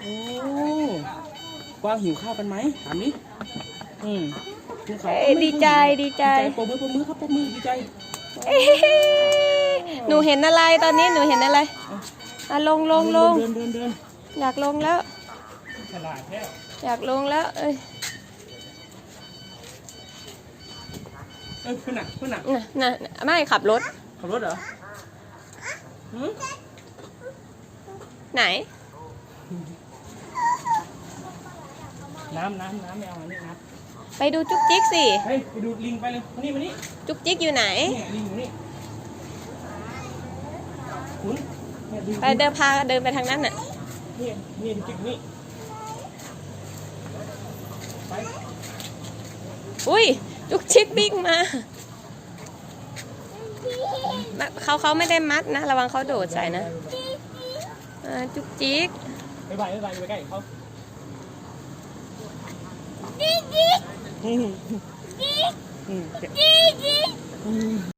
โอ้กวางหิวข้าวกันไหมถามดิอืมภูเขาเอ้ยดีใจดีใจ ปรบมือปรบมือครับปรบมือดีใจ เอ้ยหนูเห็นอะไรตอนนี้หนูเห็นอะไรอะลงลงลงเดินเดินเดินอยากลงแล้ว ฉลาดแท้อยากลงแล้วเอ้ยเอ้ยขึ้นหนักขึ้นหนักน่ะน่ะไม่ขับรถขับรถเหรอหืมไหน น้ำน้ำน้ำไม่เอาอันนี้น้ไปดูจุกจิกสิำเฮ้ยไปดูลิงไปเลยมานี่มานี่จุกจิกอยู่ไหน เนี่ยลิงอยู่นี่คุณเนี่ยลิงไปเดินพาเดินไปทางนั้นน่ะ นี่นี่จิกนี่ไปอุ้ยจุกจิกบิ๊กมาเขาเขาไม่ได้มัดนะ ระวังเขาโดดใส่นะอ่าจุกจิก ไปไปไปไปไปใกล้เขา Hum. Hum. Hum.